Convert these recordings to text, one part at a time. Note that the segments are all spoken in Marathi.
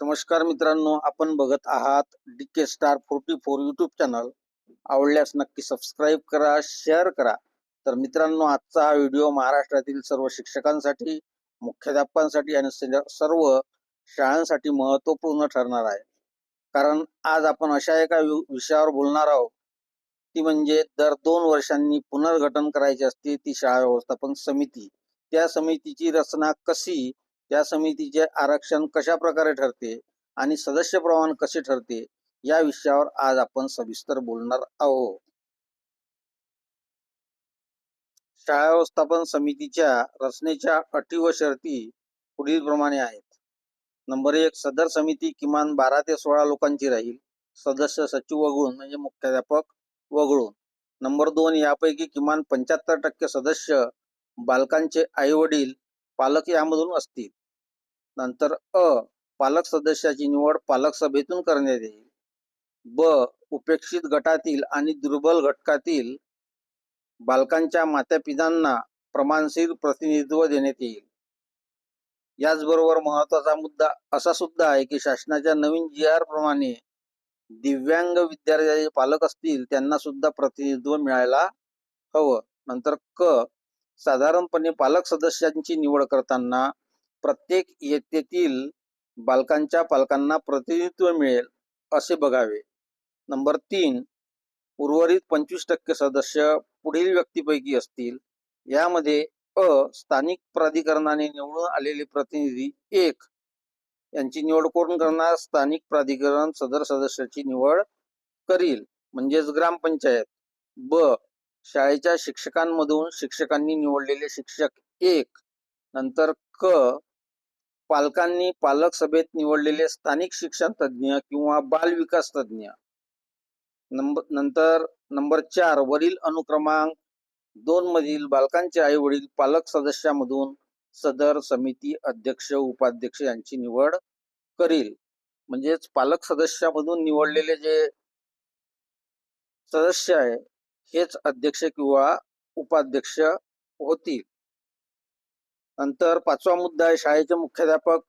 नमस्कार मित्रांनो आपण बघत आहात D K star forty four YouTube channel आवडल्यास नक्की सबस्क्राईब करा शेअर करा. तर मित्रांनो आजचा हा व्हिडिओ महाराष्ट्रातील सर्व शिक्षकांसाठी मुख्याध्यापकांसाठी आणि सर्व शाळांसाठी महत्त्वपूर्ण ठरणार आहे. कारण आज आपण अशा एका विषयावर बोलणार आहोत. ती म्हणजे दर दोन वर्षांनी पुनर्गठन करायची असते ती शाळा व्यवस्थापन समिती. त्या समितीची रचना कशी त्या समितीचे आरक्षण कशा प्रकारे ठरते आणि सदस्य प्रमाण कसे ठरते या विषयावर आज आपण सविस्तर बोलणार आहोत. शाळा व्यवस्थापन समितीच्या रचनेच्या अटी व शर्ती पुढील प्रमाणे आहेत. नंबर एक सदर समिती किमान बारा ते सोळा लोकांची राहील. सदस्य सचिव वगळून म्हणजे मुख्याध्यापक वगळून. नंबर दोन यापैकी किमान पंच्याहत्तर टक्के सदस्य बालकांचे आई वडील पालक यामधून असतील. नंतर अ पालक सदस्याची निवड पालक सभेतून करण्यात येईल. ब उपेक्षित गटातील आणि दुर्बल घटकातील बालकांच्या मातापितांना प्रमाणशीर प्रतिनिधित्व देण्यात येईल. याचबरोबर महत्त्वाचा मुद्दा असा सुद्धा आहे की शासनाच्या नवीन जी आर प्रमाणे दिव्यांग विद्यार्थ्याचे पालक असतील त्यांना सुद्धा प्रतिनिधित्व मिळायला हवं. नंतर क साधारणपणे पालक सदस्यांची निवड करताना प्रत्येक इयत्तेतील बालकांच्या पालकांना प्रतिनिधित्व मिळेल असे बघावे. नंबर तीन उर्वरित पंचवीस टक्के सदस्य पुढील व्यक्तीपैकी असतील. यामध्ये अ स्थानिक प्राधिकरणाने निवडून आलेले प्रतिनिधी एक. यांची निवड कोण करणार? स्थानिक प्राधिकरण सदर सदस्याची निवड करील. म्हणजेच ग्रामपंचायत. ब शाळेच्या शिक्षकांमधून शिक्षकांनी निवडलेले शिक्षक एक. नंतर क पालकांनी पालक सभेत निवडलेले स्थानिक शिक्षण तज्ज्ञ किंवा बाल विकास तज्ज्ञ. नंबर नंतर नंबर चार वरील अनुक्रमांक दोन मधील बालकांचे आई वडील पालक सदस्यामधून सदर समिती अध्यक्ष उपाध्यक्ष यांची निवड करील. म्हणजेच पालक सदस्यामधून निवडलेले जे सदस्य आहे हेच अध्यक्ष किंवा उपाध्यक्ष होतील. नंतर पाचवा मुद्दा आहे शाळेचे मुख्याध्यापक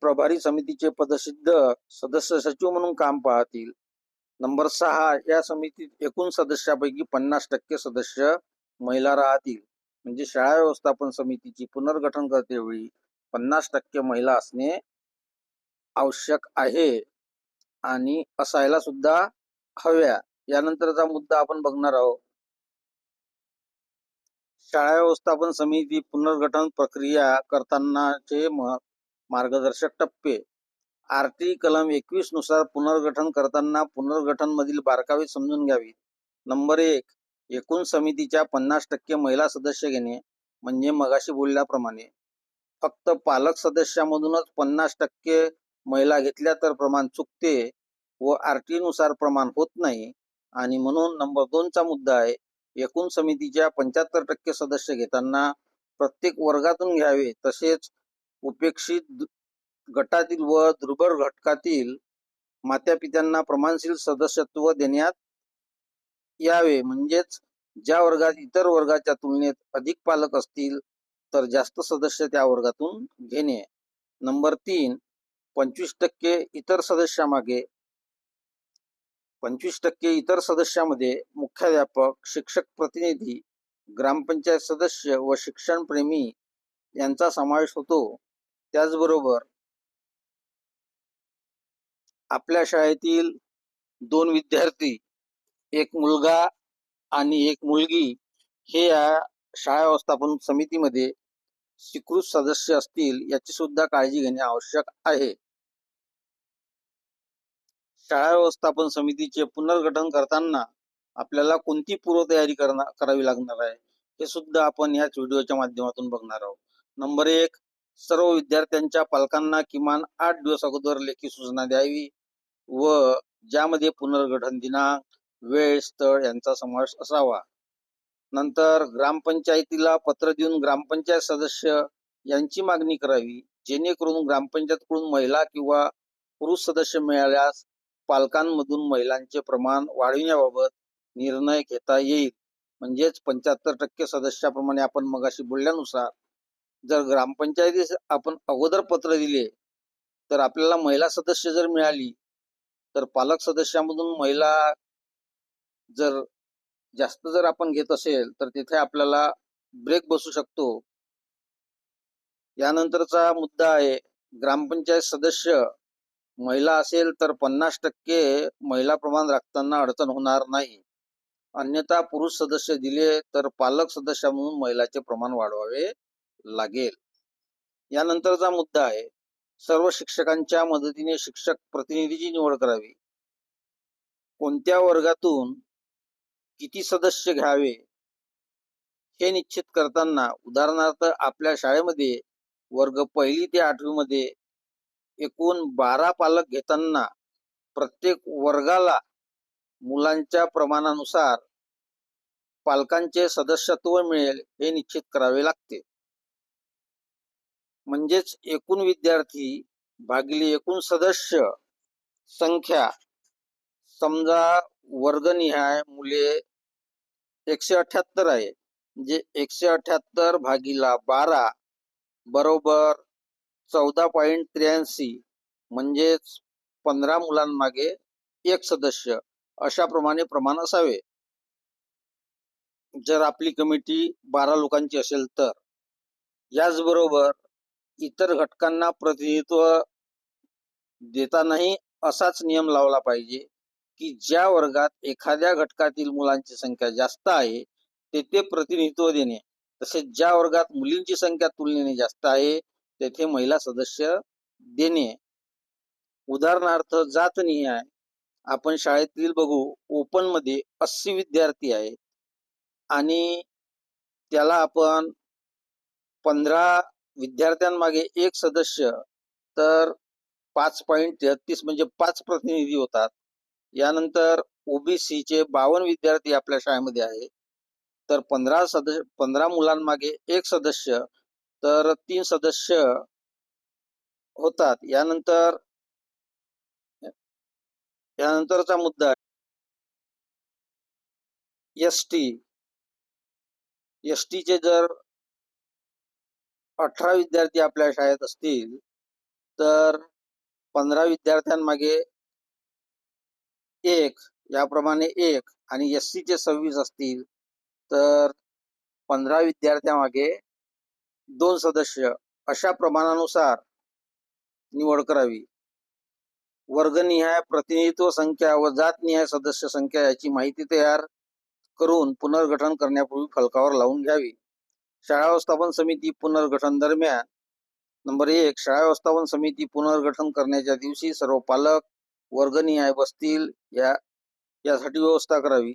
प्रभारी समितीचे पदसिद्ध सदस्य सचिव म्हणून काम पाहतील. नंबर सहा या समितीत एकूण सदस्यापैकी पन्नास टक्के सदस्य महिला राहतील. म्हणजे शाळा व्यवस्थापन समितीची पुनर्गठन करतेवेळी पन्नास टक्के महिला असणे आवश्यक आहे. आणि असायला सुद्धा हव्या. यानंतरचा मुद्दा आपण बघणार आहोत. शाळा व्यवस्थापन समिती पुनर्गठन प्रक्रिया करतानाचे मार्गदर्शक टप्पे. आरटी कलम एकवीसनुसार पुनर्गठन करताना पुनर्गठन मधील बारकावे समजून घ्यावी. नंबर एक एकूण समितीच्या पन्नास टक्के महिला सदस्य घेणे म्हणजे मगाशी बोलल्याप्रमाणे. फक्त पालक सदस्यामधूनच पन्नास टक्के महिला घेतल्या तर प्रमाण चुकते व आरटी नुसार प्रमाण होत नाही. आणि म्हणून नंबर दोनचा मुद्दा आहे एकूण समितीच्या पंच्याहत्तर टक्के सदस्य घेताना प्रत्येक वर्गातून घ्यावे तसेच उपेक्षित गटातील व दुर्बल घटकातील मातापित्यांना प्रमाणशील सदस्यत्व देण्यात यावे. म्हणजेच ज्या वर्गात इतर वर्गाच्या तुलनेत अधिक पालक असतील तर जास्त सदस्य त्या वर्गातून घेणे. नंबर तीन पंचवीस टक्के इतर सदस्यामागे पंचवीस टक्के इतर सदस्यामध्ये मुख्याध्यापक शिक्षक प्रतिनिधी ग्रामपंचायत सदस्य व शिक्षणप्रेमी यांचा समावेश होतो. त्याचबरोबर आपल्या शाळेतील दोन विद्यार्थी एक मुलगा आणि एक मुलगी हे या शाळा व्यवस्थापन समितीमध्ये स्वीकृत सदस्य असतील याची सुद्धा काळजी घेणे आवश्यक आहे. शाळा व्यवस्थापन समितीचे पुनर्गठन करताना आपल्याला कोणती पूर्वतयारी करणार करावी लागणार आहे? हे सुद्धा आपण याच व्हिडिओच्या माध्यमातून बघणार आहोत. नंबर एक सर्व विद्यार्थ्यांच्या पालकांना किमान आठ दिवस अगोदर लेखी सूचना द्यावी व ज्यामध्ये पुनर्गठन दिनांक वेळ स्थळ यांचा समावेश असावा. नंतर ग्रामपंचायतीला पत्र देऊन ग्रामपंचायत सदस्य यांची मागणी करावी जेणेकरून ग्रामपंचायतकडून महिला किंवा पुरुष सदस्य मिळाल्यास पालकांमधून महिलांचे प्रमाण वाढविण्याबाबत निर्णय घेता येईल. म्हणजेच पंच्याहत्तर टक्के सदस्याप्रमाणे आपण मगाशी बोलल्यानुसार जर ग्रामपंचायतीस आपण अगोदर पत्र दिले तर आपल्याला महिला सदस्य जर मिळाली तर पालक सदस्यामधून महिला जर जास्त जर आपण घेत असेल तर तिथे आपल्याला ब्रेक बसू शकतो. यानंतरचा मुद्दा आहे ग्रामपंचायत सदस्य महिला असेल तर पन्नास टक्के महिला प्रमाण राखताना अडचण होणार नाही. अन्यथा पुरुष सदस्य दिले तर पालक सदस्य म्हणून महिलाचे प्रमाण वाढवावे लागेल. यानंतरचा मुद्दा आहे सर्व शिक्षकांच्या मदतीने शिक्षक प्रतिनिधीची निवड करावी. कोणत्या वर्गातून किती सदस्य घ्यावे हे निश्चित करताना उदाहरणार्थ आपल्या शाळेमध्ये वर्ग पहिली ते आठवी मध्ये एकूण बारा पालक घेताना प्रत्येक वर्गाला मुलांच्या प्रमाणानुसार पालकांचे सदस्यत्व मिळेल हे निश्चित करावे लागते. म्हणजेच एकूण विद्यार्थी भागिले एकूण सदस्य संख्या समजा वर्गनिहाय मुले एकशे अठ्याहत्तर आहे. म्हणजे एकशे अठ्याहत्तर भागीला बारा बरोबर चौदा पॉईंट त्र्याऐंशी म्हणजेच पंधरा मुलांमागे एक सदस्य अशा प्रमाणे प्रमाण असावे. जर आपली कमिटी बारा लोकांची असेल तर. याचबरोबर इतर घटकांना प्रतिनिधित्व देतानाही असाच नियम लावला पाहिजे की ज्या वर्गात एखाद्या घटकातील मुलांची संख्या जास्त आहे तेथे प्रतिनिधित्व देणे. तसेच ज्या वर्गात मुलींची संख्या तुलनेने जास्त आहे तेथे महिला सदस्य देणे. उदाहरणार्थ जातनिहाय आपण शाळेतील बघू ओपनमध्ये अस्सी विद्यार्थी आहेत. आणि त्याला आपण पंधरा विद्यार्थ्यांमागे एक सदस्य तर पाच पॉईंट तेहतीस म्हणजे पाच प्रतिनिधी होतात. यानंतर ओबीसीचे बावन्न विद्यार्थी आपल्या शाळेमध्ये आहेत. तर पंधरा सदस्य पंधरा मुलांमागे एक सदस्य तर तीन सदस्य होतात. यानंतर यानंतरचा मुद्दा एस टी एस टीचे जर अठरा विद्यार्थी आपल्या शाळेत असतील तर पंधरा विद्यार्थ्यांमागे एक याप्रमाणे एक आणि एस चे सव्वीस असतील तर पंधरा विद्यार्थ्यामागे दोन सदस्य अशा प्रमाणानुसार निवड करावी. वर्गनिहाय प्रतिनिधित्व संख्या व जातनिहाय सदस्य संख्या याची माहिती तयार करून पुनर्गठन करण्यापूर्वी फलकावर लावून घ्यावी. शाळा व्यवस्थापन समिती पुनर्गठन दरम्यान नंबर एक शाळा व्यवस्थापन समिती पुनर्गठन करण्याच्या दिवशी सर्व पालक वर्गनिहाय बसतील या यासाठी व्यवस्था करावी.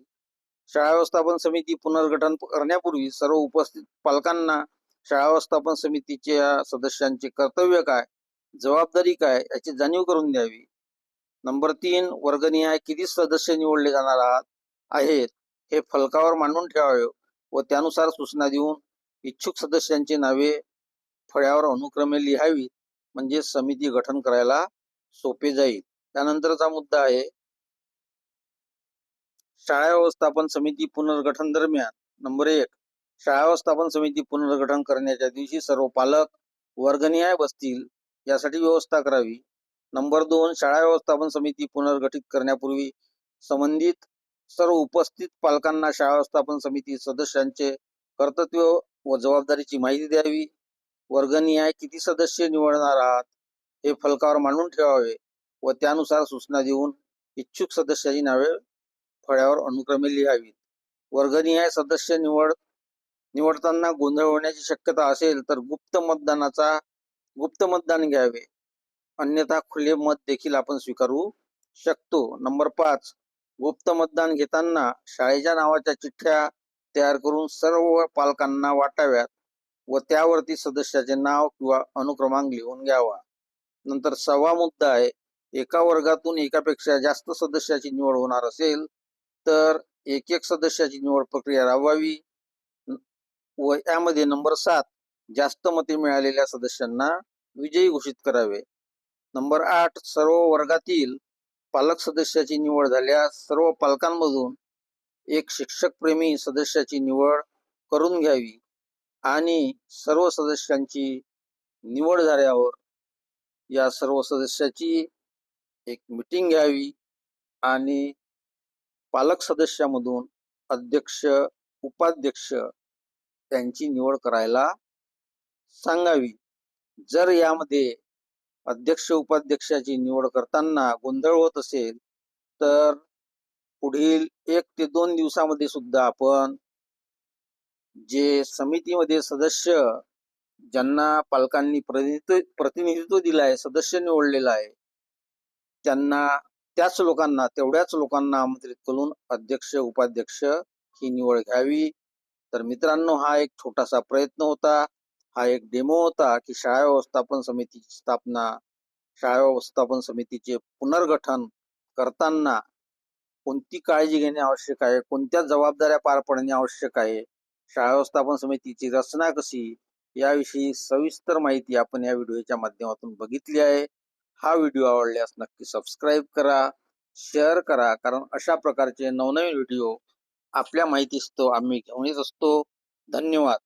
शाळा व्यवस्थापन समिती पुनर्गठन करण्यापूर्वी सर्व उपस्थित पालकांना शाळा व्यवस्थापन समितीच्या सदस्यांचे कर्तव्य काय? जबाबदारी काय? याची जाणीव करून द्यावी. नंबर तीन वर्गनिहाय किती सदस्य निवडले जाणार आहात? आहेत. हे फलकावर मांडून ठेवावे व त्यानुसार सूचना देऊन इच्छुक सदस्यांची नावे फळ्यावर अनुक्रमे लिहावी म्हणजे समिती गठन करायला सोपे जाईल. त्यानंतरचा मुद्दा आहे. शाळा व्यवस्थापन समिती पुनर्गठन दरम्यान. नंबर एक शाळा व्यवस्थापन समिती पुनर्गठन करण्याच्या दिवशी सर्व पालक वर्गनिहाय बसतील यासाठी व्यवस्था करावी. नंबर दोन शाळा व्यवस्थापन समिती पुनर्गठित करण्यापूर्वी संबंधित सर्व उपस्थित पालकांना शाळा व्यवस्थापन समिती सदस्यांचे कर्तव्य व जबाबदारीची माहिती द्यावी. वर्गनिहाय किती सदस्य निवडणार आहात हे फलकावर मांडून ठेवावे व त्यानुसार सूचना देऊन इच्छुक सदस्याची नावे फळ्यावर अनुक्रमे लिहावीत. वर्गनिहाय सदस्य निवड निवडताना गोंधळ होण्याची शक्यता असेल तर गुप्त मतदानाचा गुप्त मतदान घ्यावे. अन्यथा खुले मत देखील आपण स्वीकारू शकतो. नंबर पाच गुप्त मतदान घेताना शाळेच्या नावाच्या चिठ्ठ्या तयार करून सर्व पालकांना वाटाव्यात व त्यावरती सदस्याचे नाव किंवा अनुक्रमांक लिहून घ्यावा. नंतर सहावा मुद्दा आहे एका वर्गातून एकापेक्षा जास्त सदस्याची निवड होणार असेल तर एक एक सदस्याची निवड प्रक्रिया राबवावी. व यामध्ये नंबर सात जास्त मते मिळालेल्या सदस्यांना विजयी घोषित करावे. नंबर आठ सर्व वर्गातील पालक सदस्याची निवड झाल्यास सर्व पालकांमधून एक शिक्षकप्रेमी सदस्याची निवड करून घ्यावी आणि सर्व सदस्यांची निवड झाल्यावर या सर्व सदस्याची एक मिटिंग घ्यावी आणि पालक सदस्यामधून अध्यक्ष उपाध्यक्ष त्यांची निवड करायला सांगावी. जर यामध्ये अध्यक्ष उपाध्यक्षाची निवड करताना गोंधळ होत असेल तर पुढील एक ते दोन दिवसामध्ये सुद्धा आपण जे समितीमध्ये सदस्य ज्यांना पालकांनी प्रतिनिधित्व प्रतिनिधित्व दिलं आहे सदस्य निवडलेलं आहे त्यांना त्याच लोकांना तेवढ्याच लोकांना आमंत्रित करून अध्यक्ष उपाध्यक्ष ही निवड घ्यावी. तर मित्रांनो हा एक छोटासा प्रयत्न होता. हा एक डेमो होता की शाळा व्यवस्थापन समितीची स्थापना शाळा व्यवस्थापन समितीचे पुनर्गठन करताना कोणती काळजी घेणे आवश्यक आहे? कोणत्या जबाबदाऱ्या पार पडणे आवश्यक आहे? शाळा व्यवस्थापन समितीची रचना कशी? याविषयी सविस्तर माहिती आपण या व्हिडिओच्या माध्यमातून बघितली आहे. हा व्हिडिओ आवडल्यास नक्की सबस्क्राईब करा शेअर करा कारण अशा प्रकारचे नवनवीन व्हिडिओ आपल्या माहितीस्तव आम्ही घेऊन येत असतो. धन्यवाद.